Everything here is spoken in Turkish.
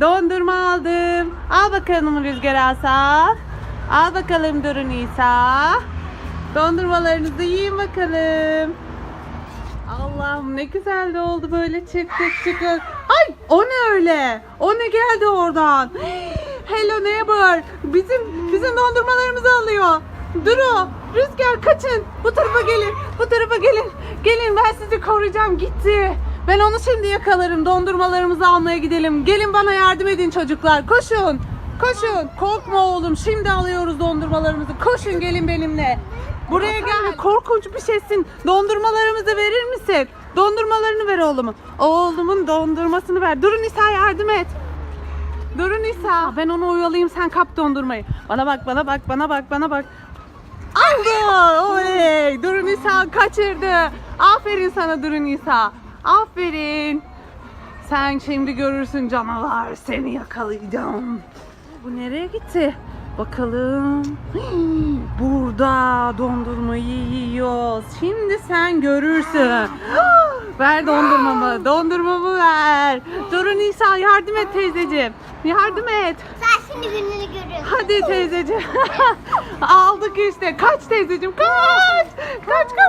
Dondurma aldım. Al bakalım Rüzgar Asa. Al bakalım Duru Nisa. Dondurmalarınızı yiyin bakalım. Allah'ım ne güzel de oldu böyle çıktık çıktık. Ay o ne öyle? O ne geldi oradan? Hello neighbor. Bizim bizim dondurmalarımızı alıyor. Duru, Rüzgar kaçın. Bu tarafa gelin. Bu tarafa gelin. Gelin ben sizi koruyacağım. Gitti. Ben onu şimdi yakalarım. Dondurmalarımızı almaya gidelim. Gelin bana yardım edin çocuklar. Koşun. Koşun. Korkma oğlum. Şimdi alıyoruz dondurmalarımızı. Koşun gelin benimle. Buraya gel. Korkunç bir şeysin. Dondurmalarımızı verir misin? Dondurmalarını ver oğlumun. Oğlumun dondurmasını ver. Durun Nisa yardım et. Durun Nisa. Ben onu oyalayayım sen kap dondurmayı. Bana bak bana bak bana bak bana bak. Aldı. Oley. Durun Nisa kaçırdı. Aferin sana Durun Nisa. Aferin. Sen şimdi görürsün canavar. Seni yakalayacağım. Bu nereye gitti? Bakalım. Hii, Burada dondurmayı yiyoruz. Şimdi sen görürsün. ver dondurmamı. Dondurmamı ver. Durun Nisa yardım et teyzeciğim. Yardım et. Sen şimdi gününü görüyorsun. Hadi teyzeciğim. Aldık işte. Kaç teyzeciğim kaç. Kaç kaç.